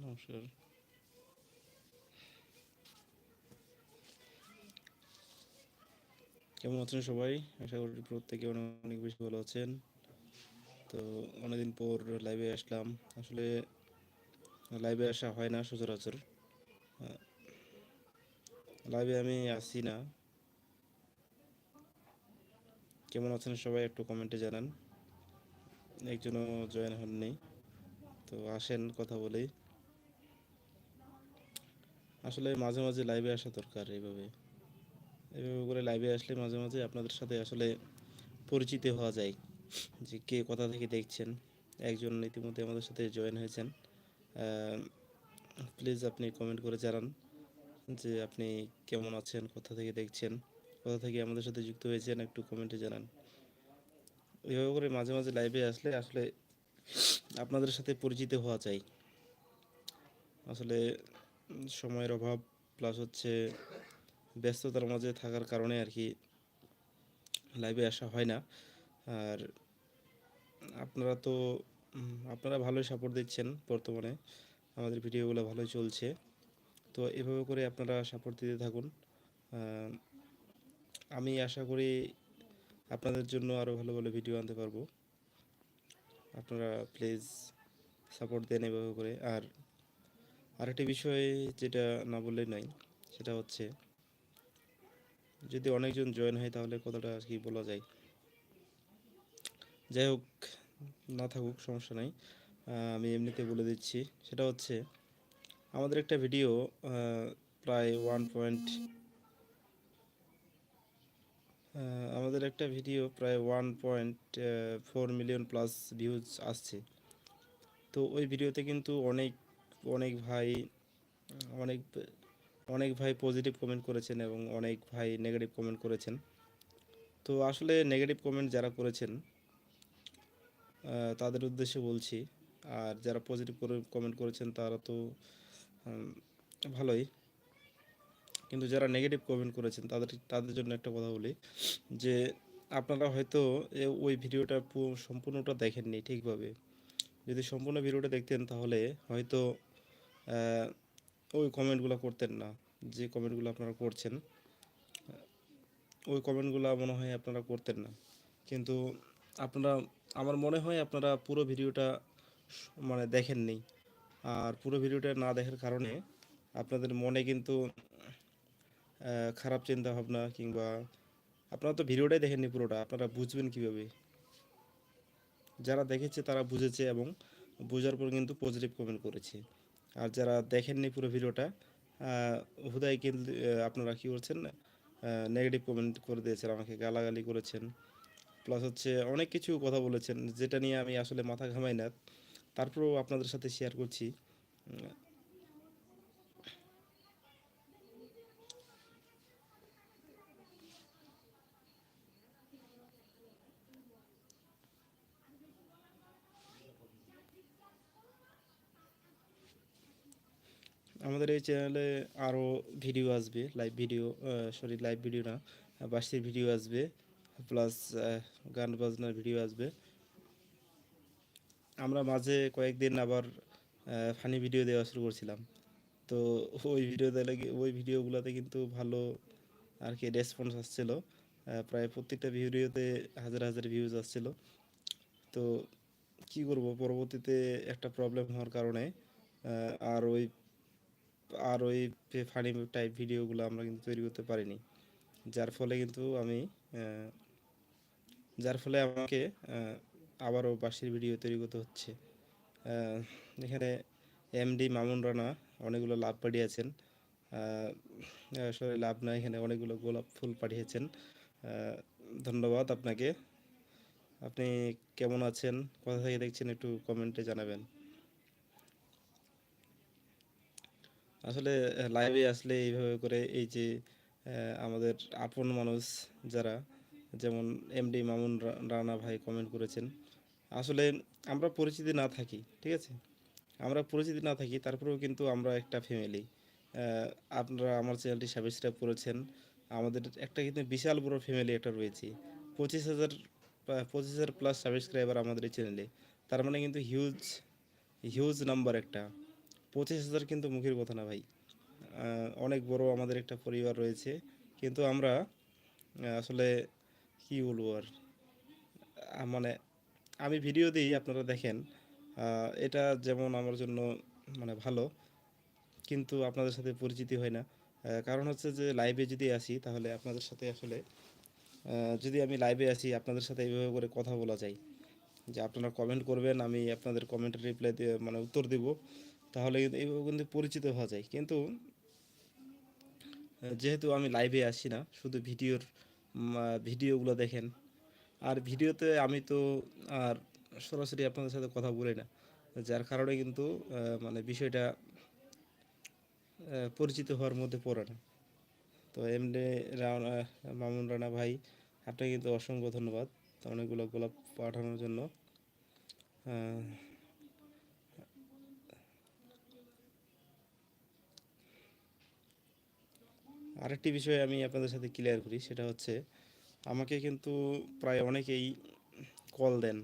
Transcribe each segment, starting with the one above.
নমস্কার কেমন আছেন সবাই? আশা করি প্রত্যেকে অনেক অনেক বেশি ভালো আছেন। তো অনেকদিন পর লাইভে আসলাম। আসলে লাইভে আসা হয় না সচরাচর। লাইভে আমি আসি না। কেমন আছেন সবাই একটু কমেন্টে জানান। একজনও জয়েন হননি। তো আসেন, কথা বলি। আসলে মাঝে মাঝে লাইভে আসা দরকার এইভাবে। এইভাবে করে লাইভে আসলে মাঝে মাঝে আপনাদের সাথে আসলে পরিচিত হওয়া যায় যে কে কোথা থেকে দেখছেন। একজন ইতিমধ্যে আমাদের সাথে জয়েন হয়েছেন। প্লিজ আপনি কমেন্ট করে জানান যে আপনি কেমন আছেন, কোথা থেকে দেখছেন, কোথা থেকে আমাদের সাথে যুক্ত হয়েছেন একটু কমেন্টে জানান। এইভাবে করে মাঝে মাঝে লাইভে আসলে আসলে আপনাদের সাথে পরিচিত হওয়া যায়। আসলে সময়ের অভাব প্লাস হচ্ছে ব্যস্ততার মাঝে থাকার কারণে আর কি লাইভে আসা হয় না। আর আপনারা তো আপনারা ভালোই সাপোর্ট দিচ্ছেন বর্তমানে। আমাদের ভিডিওগুলো ভালোই চলছে। তো এভাবে করে আপনারা সাপোর্ট দিতে থাকুন। আমি আশা করি আপনাদের জন্য আরও ভালো ভালো ভিডিও আনতে পারব। আপনারা প্লিজ সাপোর্ট দেন এভাবে করে। আর আরেকটি বিষয় যেটা না বললেই নয়, সেটা হচ্ছে যদি অনেকজন জয়েন হয় তাহলে কতটা আর কি বলা যায়। যাই হোক, না থাকুক, সমস্যা নাই। আমি এমনিতে বলে দিচ্ছি, সেটা হচ্ছে আমাদের একটা ভিডিও প্রায় ওয়ান পয়েন্ট আমাদের একটা ভিডিও প্রায় one point four million plus views আসছে। তো ওই ভিডিওতে কিন্তু অনেক অনেক ভাই, অনেক অনেক ভাই পজিটিভ কমেন্ট করেছেন এবং অনেক ভাই নেগেটিভ কমেন্ট করেছেন। তো আসলে নেগেটিভ কমেন্ট যারা করেছেন তাদের উদ্দেশ্যে বলছি, আর যারা পজিটিভ করে কমেন্ট করেছেন তারা তো ভালোই। কিন্তু যারা নেগেটিভ কমেন্ট করেছেন তাদের তাদের জন্য একটা কথা বলি, যে আপনারা হয়তো ওই ভিডিওটা সম্পূর্ণটা দেখেননি ঠিকভাবে। যদি সম্পূর্ণ ভিডিওটা দেখতেন তাহলে হয়তো ওই কমেন্টগুলো করতেন না, যে কমেন্টগুলো আপনারা করছেন ওই কমেন্টগুলো মনে হয় আপনারা করতেন না। কিন্তু আপনারা, আমার মনে হয় আপনারা পুরো ভিডিওটা মানে দেখেননি। আর পুরো ভিডিওটা না দেখার কারণে আপনাদের মনে কিন্তু খারাপ চিন্তা ভাবনা কিংবা আপনারা তো ভিডিওটাই দেখেননি পুরোটা, আপনারা বুঝবেন কীভাবে। যারা দেখেছে তারা বুঝেছে এবং বোঝার পর কিন্তু পজিটিভ কমেন্ট করেছে। আর যারা দেখেননি পুরো ভিডিওটা হুদাই কিন্তু আপনারা কী করছেন নেগেটিভ কমেন্ট করে দিয়েছেন, আমাকে গালাগালি করেছেন। প্লাস হচ্ছে অনেক কিছু কথা বলেছেন, যেটা নিয়ে আমি আসলে মাথা ঘামাই না। তারপরেও আপনাদের সাথে শেয়ার করছি। আমাদের এই চ্যানেলে আরও ভিডিও আসবে live video sorry live video না বাসির ভিডিও আসবে প্লাস গান বাজনার ভিডিও আসবে। আমরা মাঝে কয়েকদিন আবার ফানি ভিডিও দেওয়া শুরু করছিলাম। তো ওই ভিডিও দিলে ওই ভিডিওগুলোতে কিন্তু ভালো আর কি রেসপন্স আসছিল। প্রায় প্রত্যেকটা ভিডিওতে হাজার হাজার ভিউজ আসছিল। তো কি করব, পরবর্তীতে একটা প্রবলেম হওয়ার কারণে আর ওই আর ওই ফানি টাইপ ভিডিওগুলো আমরা কিন্তু তৈরি করতে পারিনি। যার ফলে কিন্তু আমি যার ফলে আমাকে আবারও বাঁশির ভিডিও তৈরি করতে হচ্ছে। এখানে এমডি মামুন রানা অনেকগুলো লাভ পাঠিয়েছেন। আসলে লাভ না এখানে অনেকগুলো গোলাপ ফুল পাঠিয়েছেন। ধন্যবাদ আপনাকে। আপনি কেমন আছেন? কোথা থেকে দেখছেন একটু কমেন্টে জানাবেন। আসলে লাইভে আসলে এইভাবে করে এই যে আমাদের আপন মানুষ যারা, যেমন এমডি মামুন রানা ভাই কমেন্ট করেছেন, আসলে আমরা পরিচিতি না থাকি, ঠিক আছে? আমরা পরিচিতি না থাকি, তারপরেও কিন্তু আমরা একটা ফ্যামিলি আপনারা আমার চ্যানেলটি সাবস্ক্রাইব করেছেন, আমাদের একটা কিন্তু বিশাল বড় ফ্যামিলি একটা রয়েছে, পঁচিশ হাজার পঁচিশ হাজার প্লাস সাবস্ক্রাইবার আমাদের এই চ্যানেলে তার মানে কিন্তু হিউজ হিউজ নাম্বার একটা। পঁচিশ হাজার কিন্তু মুখের কথা না ভাই। অনেক বড় আমাদের একটা পরিবার রয়েছে। কিন্তু আমরা আসলে কি বলব আর মানে আমি ভিডিও দিই, আপনারা দেখেন। এটা যেমন আমার জন্য মানে ভালো, কিন্তু আপনাদের সাথে পরিচিতি হয় না। কারণ হচ্ছে যে লাইভে যদি আসি, তাহলে আপনাদের সাথে আসলে যদি আমি লাইভে আসি, আপনাদের সাথে এইভাবে করে কথা বলা যায়। যে আপনারা কমেন্ট করবেন, আমি আপনাদের কমেন্টের রিপ্লাই দিয়ে মানে উত্তর দিব। তাহলে কিন্তু এইভাবে কিন্তু পরিচিত হওয়া যায়। কিন্তু যেহেতু আমি লাইভে আসি না, শুধু ভিডিওর ভিডিওগুলো দেখেন। আর ভিডিওতে আমি তো আর সরাসরি আপনাদের সাথে কথা বলি না। যার কারণে কিন্তু মানে বিষয়টা পরিচিত হওয়ার মধ্যে পড়ে না। তো এমনি মামুন রানা ভাই, আপনাকে কিন্তু অসংখ্য ধন্যবাদ অনেকগুলো গোলাপ পাঠানোর জন্য। আরেকটি বিষয় আমি আপনাদের সাথে ক্লিয়ার করি সেটা হচ্ছে আমাকে কিন্তু প্রায় অনেকেই কল দেন।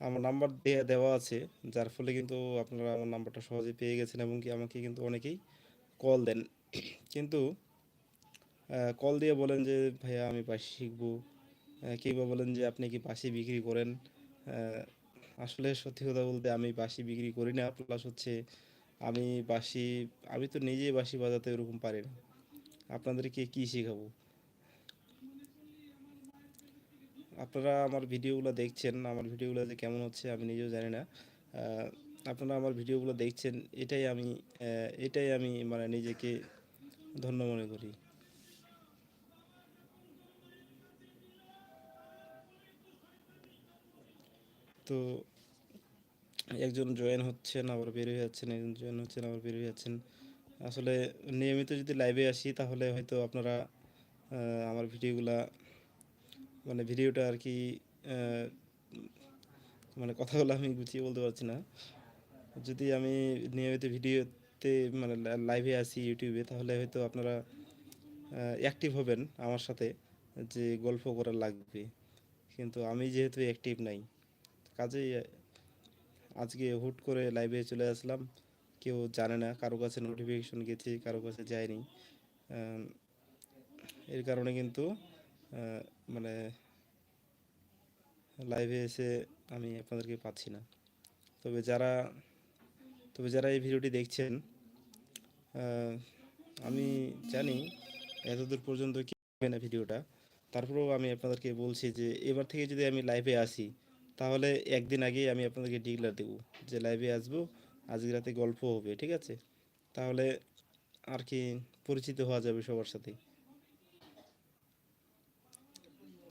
আমার নাম্বার দেওয়া আছে যার ফলে কিন্তু আপনারা আমার নাম্বারটা সহজে পেয়ে গেছেন এবং কি আমাকে কিন্তু অনেকেই কল দেন। কিন্তু কল দিয়ে বলেন যে ভাইয়া আমি বাঁশি শিখব। আহ, কেউ বা বলেন যে আপনি কি বাঁশি বিক্রি করেন? আসলে সত্যি কথা বলতে আমি বাঁশি বিক্রি করি না প্লাস হচ্ছে আমি বাঁশি, আমি তো নিজেই বাঁশি বাজাতে ওরকম পারি না। আপনাদেরকে কী শেখাবো? আপনারা আমার ভিডিওগুলো দেখছেন, আমার ভিডিওগুলো যে কেমন হচ্ছে আমি নিজেও জানি না। আপনারা আমার ভিডিওগুলো দেখছেন, এটাই আমি এটাই আমি মানে নিজেকে ধন্য মনে করি। তো একজন জয়েন হচ্ছেন, আবার বের হয়ে যাচ্ছেন, একজন জয়েন হচ্ছেন, আবার বের হয়ে যাচ্ছেন। আসলে নিয়মিত যদি লাইভে আসি, তাহলে হয়তো আপনারা আমার ভিডিওগুলা মানে ভিডিওটা আর কি মানে কথাগুলো আমি গুছিয়ে বলতে পারছি না। যদি আমি নিয়মিত ভিডিওতে মানে লাইভে আসি ইউটিউবে তাহলে হয়তো আপনারা অ্যাক্টিভ হবেন আমার সাথে, যে গল্প করা লাগবে। কিন্তু আমি যেহেতু অ্যাক্টিভ নাই, কাজেই আজকে হুট করে লাইভে চলে আসলাম। কেউ জানে না, কারও কাছে নোটিফিকেশন গেছে, কারও কাছে যায়নি। এর কারণে কিন্তু মানে লাইভে এসে আমি আপনাদেরকে পাচ্ছি না। তবে যারা তবে যারা এই ভিডিওটি দেখছেন আমি জানি এতদূর পর্যন্ত কি হবে না ভিডিওটা তারপরেও আমি আপনাদেরকে বলছি যে, এবার থেকে যদি আমি লাইভে আসি তাহলে একদিন আগেই আমি আপনাদেরকে ডিগলার দেবো যে লাইভে আসব, আজকে রাতে গল্প হবে, ঠিক আছে? তাহলে আর কি পরিচিত হওয়া যাবে সবার সাথে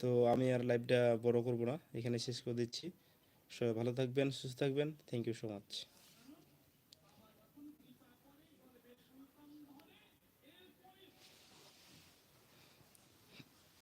তো আমি আর লাইভটা বড় করব না, এখানে শেষ করে দিচ্ছি। সবাই ভালো থাকবেন, সুস্থ থাকবেন। Thank you so much